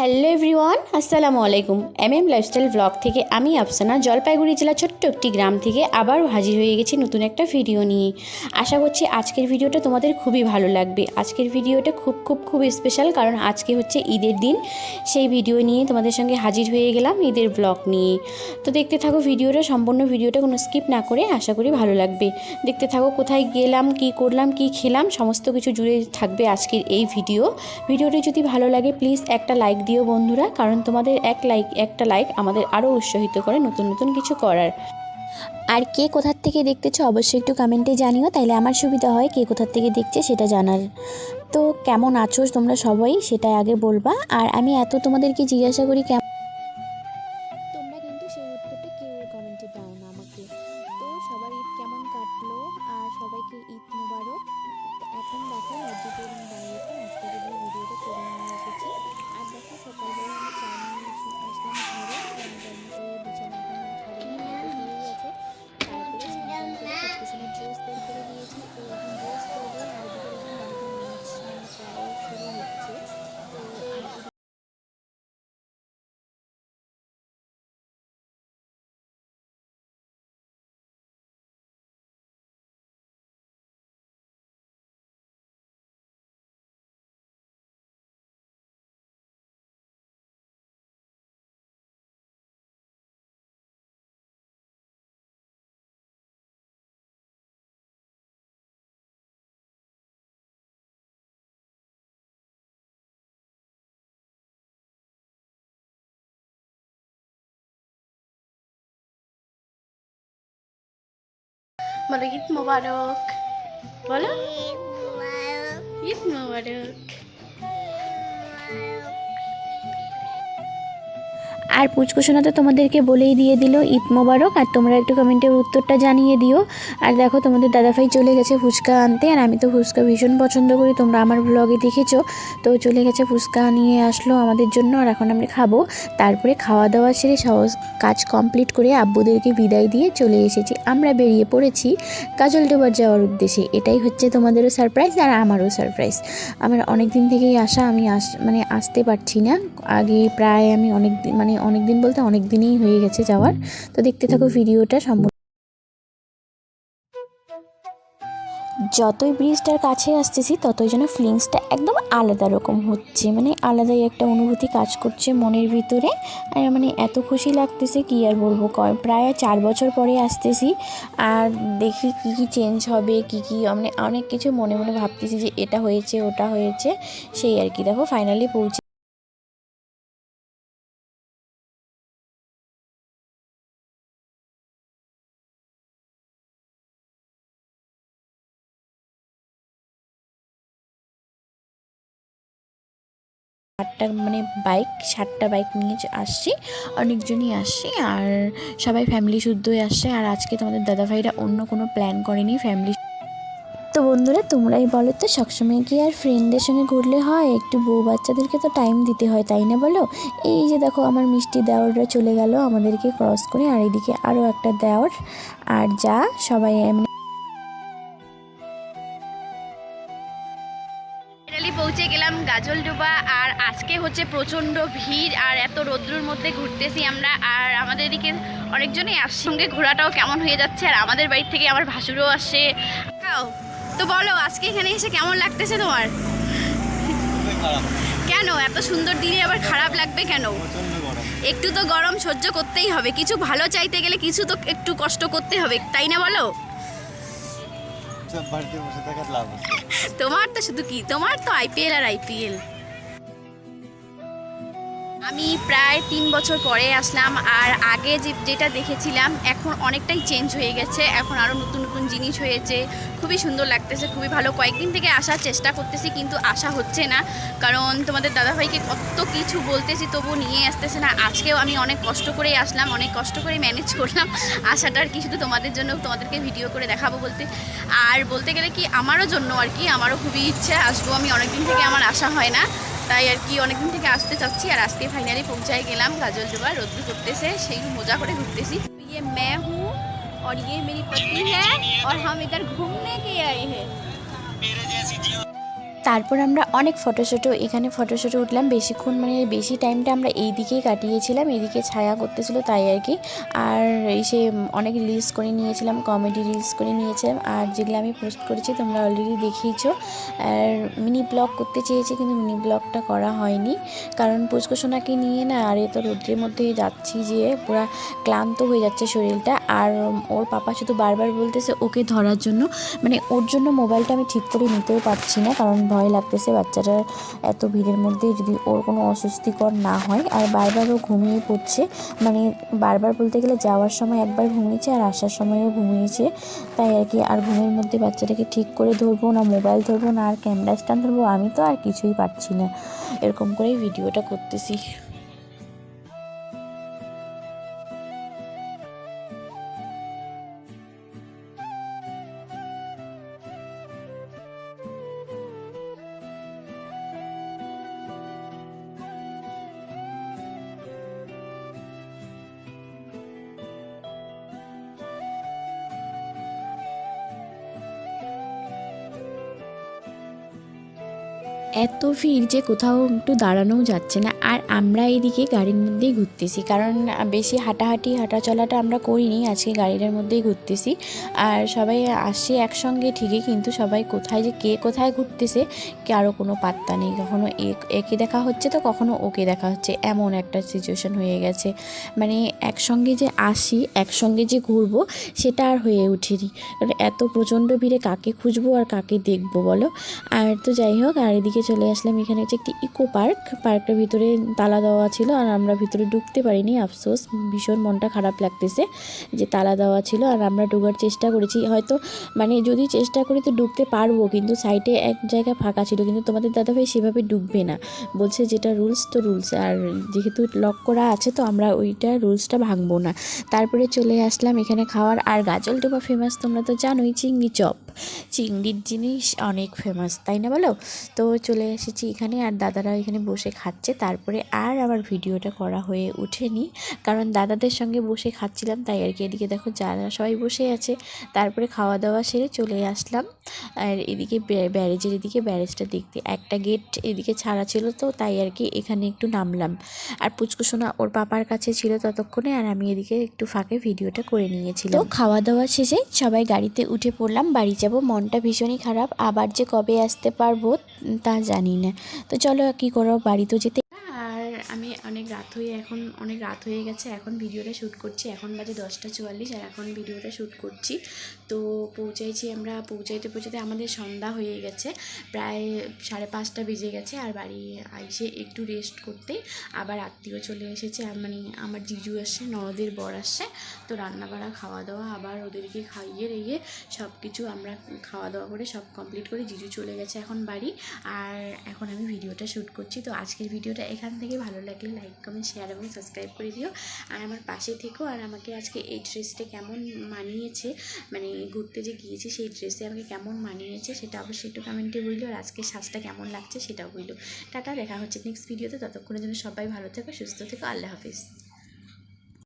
Hello everyone, আসসালামু আলাইকুম। M M lifestyle blog থেকে আমি আফসানা, জলপাইগুড়ি জেলার ছোট্ট একটি গ্রাম থেকে আবারও হাজির হয়ে গেছি নতুন একটা ভিডিও নিয়ে। আশা করছি আজকের ভিডিওটা তোমাদের খুবই ভালো লাগবে। আজকের ভিডিওটা খুব খুব খুব স্পেশাল কারণ আজকে হচ্ছে ঈদের দিন। সেই ভিডিও নিয়ে তোমাদের সঙ্গে হাজির হয়ে গেলাম ঈদের ব্লগ নিয়ে। তো দেখতে থাকো ভিডিওটা, সম্পূর্ণ ভিডিওটা কোনো স্কিপ না করে আশা করি ভালো লাগবে। দেখতে থাকো কোথায় গেলাম, কি করলাম, কি খেলাম, সমস্ত কিছু জুড়ে থাকবে আজকের এই ভিডিও। ভিডিওটি যদি ভালো লাগে প্লিজ একটা লাইক দিও বন্ধুরা, কারণ তোমাদের এক লাইক একটা লাইক আমাদের আরও উৎসাহিত করে নতুন নতুন কিছু করার। আর কে কোথার থেকে দেখতেছো অবশ্যই একটু কমেন্টে জানিও, তাইলে আমার সুবিধা হয় কে কোথার থেকে দেখছে সেটা জানার। তো কেমন আছো তোমরা সবাই সেটা আগে বলবা। আর আমি এত তোমাদেরকে জিজ্ঞাসা করি কেমন ঈদ কেমন কাটলো? আর সবাইকে ঈদ এখন দেখো বলো ঈদ মোবারক। বলো। ঈদ মোবারক। আর পুচকুসোনা তো তোমাদেরকে বলেই দিয়ে দিল, ঈদ মোবারক। আর তোমরা একটু কমেন্টের উত্তরটা জানিয়ে দিও। আর দেখো তোমাদের দাদাভাই চলে গেছে ফুচকা আনতে, আর আমি তো ফুচকা ভীষণ পছন্দ করি, তোমরা আমার ব্লগে দেখেছ। তো চলে গেছে ফুচকা নিয়ে আসলো আমাদের জন্য, আর এখন আমরা খাব। তারপরে খাওয়া দাওয়া সেরে সহজ কাজ কমপ্লিট করে আব্বুদেরকে বিদায় দিয়ে চলে এসেছি। আমরা বেরিয়ে পড়েছি কাজল ডোবার যাওয়ার উদ্দেশ্যে। এটাই হচ্ছে তোমাদেরও সারপ্রাইজ আর আমারও সারপ্রাইজ আমার অনেক দিন থেকেই আসা আমি আস মানে আসতে পারছি না। আগে প্রায় আমি অনেক মানে অনেক দিন বলতে অনেক দিনই হয়ে গেছে যাওয়ার। তো দেখতে থাকো ভিডিওটা সম্পূর্ণ। যতই ব্রিজটার কাছে আসতেছি ততই যেন ফিলিংসটা একদম আলাদা রকম হচ্ছে। মানে আলাদাই একটা অনুভূতি কাজ করছে মনের ভিতরে। আর মানে এত খুশি লাগতেছে কি আর বলব? প্রায় চার বছর পরে আসতেছি। আর দেখি কি কি চেঞ্জ হবে কি কি মানে অনেক কিছু মনে মনে ভাবতেছি যে এটা হয়েছে ওটা হয়েছে। সেই আর কি। দেখো ফাইনালি পৌঁছে আটটা মানে বাইক সাতটা বাইক নিয়ে আসছি, অনেকজনই আসছি আর সবাই ফ্যামিলি শুদ্ধই আসছে। আর আজকে তোমাদের দাদাভাইরা অন্য কোনো প্ল্যান করেনি ফ্যামিলি তো বন্ধুরা, তোমরাই বলো তো, সবসময় কি আর ফ্রেন্ডদের সঙ্গে ঘুরলে হয়? একটু বউ বাচ্চাদেরকে তো টাইম দিতে হয়, তাই না বলো? এই যে দেখো, আমার মিষ্টি দেওয়াররা চলে গেল আমাদেরকে ক্রস করে, আর এদিকে আরও একটা দেওয়ার আর যা, সবাই এমনি পৌঁছে গেলাম গাজলডোবা। হচ্ছে প্রচণ্ড ভিড় আর এত রৌদ্রুর মধ্যে ঘুরতেছি আমরা। আর আমাদের এদিকে অনেকজনই আসছে। সঙ্গে ঘোরাটাও কেমন হয়ে যাচ্ছে আর আমাদের বাড়ি থেকে আমার ভাসুরও তাও, তো বলো আজকে এখানে এসে কেমন লাগতেছে তোমার? কেন? এত সুন্দর দিনে আবার খারাপ লাগবে কেন? একটু তো গরম সহ্য করতেই হবে। কিছু ভালো চাইতে গেলে কিছু তো একটু কষ্ট করতে হবে তাই না বলো? তোমার তো শুধু কি? তোমার তো আইপিএল আর আইপিএল আমি প্রায় তিন বছর পরে আসলাম আর আগে যে যেটা দেখেছিলাম, এখন অনেকটাই চেঞ্জ হয়ে গেছে। এখন আরও নতুন নতুন জিনিস হয়েছে। খুবই সুন্দর লাগতেছে, খুবই ভালো। কয়েকদিন থেকে আসার চেষ্টা করতেছি, কিন্তু আসা হচ্ছে না। কারণ তোমাদের দাদাভাইকে কত কিছু বলতেছি তবু নিয়ে আসতেছে না। আজকেও আমি অনেক কষ্ট করেই আসলাম, অনেক কষ্ট করে ম্যানেজ করলাম। আসাটার কি শুধু তোমাদের জন্য তোমাদেরকে ভিডিও করে দেখাবো বলতে। আর বলতে গেলে কি, আমারও জন্য আর কি, আমারও খুবই ইচ্ছে। আসব আমি, অনেকদিন থেকে আমার আসা হয় না। তাই আর কি অনেকদিন থেকে আসতে চাচ্ছি আর আজকে ফাইনালি পৌঁছায় গেলাম গাজল ডোবা রোদ্দু করতেছে সেই মজা করে ঘুরতেছি ये मैं हूँ और ये मेरी पत्नी है और हम इधर घूमने के आए हैं তারপর আমরা অনেক ফটোশ্যুটও এখানে ফটোশ্যুটে উঠলাম। বেশিক্ষণ মানে বেশি টাইমটা আমরা এই দিকেই কাটিয়েছিলাম এদিকে ছায়া করতেছিল তাই আর কি। আর এই সে অনেক রিলস করে নিয়েছিলাম কমেডি রিলস করে নিয়েছিলাম। আর যেগুলো আমি পোস্ট করেছি তোমরা অলরেডি দেখিয়েছ আর মিনি ব্লগ করতে চেয়েছি কিন্তু মিনি ব্লগটা করা হয়নি। কারণ পুষ্কসোনাকে নিয়ে না আর এ তো রোদ্রের মধ্যে যাচ্ছি যে পুরা ক্লান্ত হয়ে যাচ্ছে শরীরটা। আর ওর পাপা শুধু বারবার বলতেছে, ওকে ধরার জন্য। মানে ওর জন্য মোবাইলটা আমি ঠিক করে নিতেও পারছি না। কারণ ভয় লাগতেছে বাচ্চাটার এত ভিড়ের মধ্যে যদি ওর কোনো অস্বস্তিকর না হয়। আর বারবার ও ঘুমিয়ে পড়ছে। মানে বারবার বলতে গেলে যাওয়ার সময় একবার ঘুমিয়েছে আর আসার সময়ও ঘুমিয়েছে। তাই আর কি, আর ঘুমের মধ্যে বাচ্চাটাকে ঠিক করে ধরবো না, মোবাইল ধরবো না, আর ক্যামেরা স্ট্যান্ড ধরবো, আমি তো আর কিছুই পারছি না। এরকম করেই ভিডিওটা করতেছি। এত ভিড় যে কোথাও একটু দাঁড়ানোও যাচ্ছে না। আর আমরা এদিকে গাড়ির মধ্যেই ঘুরতেছি। কারণ বেশি হাঁটাহাঁটি হাঁটা চলাটা আমরা করিনি। আজকে গাড়িটার মধ্যেই ঘুরতেছি। আর সবাই আসছে একসঙ্গে ঠিকই, কিন্তু সবাই কোথায় যে কে কোথায় ঘুরতেছে কারও কোনো পাত্তা নেই। কখনো এক- দেখা হচ্ছে তো কখনো ওকে দেখা হচ্ছে। এমন একটা সিচুয়েশন হয়ে গেছে। মানে একসঙ্গে যে আসি, একসঙ্গে যে ঘুরবো, সেটা আর হয়ে ওঠেনি। কারণ এত প্রচণ্ড ভিড়ে কাকে খুঁজবো আর কাকে দেখব বলো? আর তো যাই হোক, আর এদিকে চলে আসলাম। এখানে হচ্ছে একটি ইকো পার্ক। পার্কটার ভিতরে তালা দেওয়া ছিল আর আমরা ভিতরে ঢুকতে পারিনি, আফসোস। ভীষণ মনটা খারাপ লাগতেছে যে তালা দেওয়া ছিল আর আমরা ঢোকার চেষ্টা করেছি। হয়তো মানে যদি চেষ্টা করি তো ঢুকতে পারব, কিন্তু সাইডে এক জায়গা ফাঁকা ছিল। কিন্তু তোমাদের দাদাভাই সেভাবে ডুববে না। বলছে যেটা রুলস তো রুলস। আর যেহেতু লক করা আছে তো আমরা ওইটা রুলসটা ভাঙবো না। তারপরে চলে আসলাম এখানে খাওয়ার। আর গাজল ডোবা ফেমাস তোমরা তো জানোই, চিংড়ি চপ। চিংড়ির জিনিস অনেক ফেমাস তাই না বলো? তো চলে এসেছি এখানে আর দাদারা এখানে বসে খাচ্ছে। তারপরে আর আমার ভিডিওটা করা হয়ে ওঠেনি। কারণ দাদাদের সঙ্গে বসে খাচ্ছিলাম, তাই আর কি এদিকে দেখো যারা সবাই বসে আছে। তারপরে খাওয়া দাওয়া সেরে চলে আসলাম। আর এদিকে ব্যারেজের এদিকে ব্যারেজটা দেখতে। একটা গেট এদিকে ছাড়া ছিল তো, তাই আর কি এখানে একটু নামলাম। আর পুচকুসোনা ওর পাপার কাছে ছিল ততক্ষণে, আর আমি এদিকে একটু ফাঁকে ভিডিওটা করে নিয়েছিলাম। খাওয়া দাওয়া শেষে সবাই গাড়িতে উঠে পড়লাম, বাড়ি মনটা ভীষণই খারাপ, আবার যে কবে আসতে পারব তা জানি না। তো চলো কি করো, বাড়ি তো যেতে রাত হয়ে এখন, অনেক রাত হয়ে গেছে, এখন ভিডিওটা শ্যুট করছি। এখন বাজে দশটা চুয়াল্লিশ আর এখন ভিডিওটা শ্যুট করছি। তো পৌঁছাইছি আমরা, পৌঁছাইতে পৌঁছাতে আমাদের সন্ধ্যা হয়ে গেছে, প্রায় সাড়ে পাঁচটা বেজে গেছে আর বাড়ি আইসে একটু রেস্ট করতে। আবার আত্মীয় চলে এসেছে মানে আমার জিজু আসছে, ননদের বর আসছে। তো রান্না বাড়া খাওয়া দাওয়া আবার ওদেরকে খাইয়ে রেগে সব কিছু আমরা খাওয়া দাওয়া করে সব কমপ্লিট করে জিজু চলে গেছে এখন বাড়ি। আর এখন আমি ভিডিওটা শ্যুট করছি। তো আজকের ভিডিওটা এখান থেকে, ভালো লাগলে লাইক কমেন্ট শেয়ার এবং সাবস্ক্রাইব করে দিও। আর আমার পাশে থেকো আর আমাকে আজকে এই ড্রেসটা কেমন মানিয়েছে মানে ঘুরতে যে গিয়েছি সেই ড্রেসে আমাকে কেমন মানিয়েছে সেটা অবশ্যই একটু কমেন্টে বলল আর আজকে সাজটা কেমন লাগছে সেটাও বলল টাটা, দেখা হচ্ছে নেক্সট ভিডিওতে ততক্ষণের জন্য সবাই ভালো থেকো, সুস্থ থেকো। আল্লাহ হাফিজ।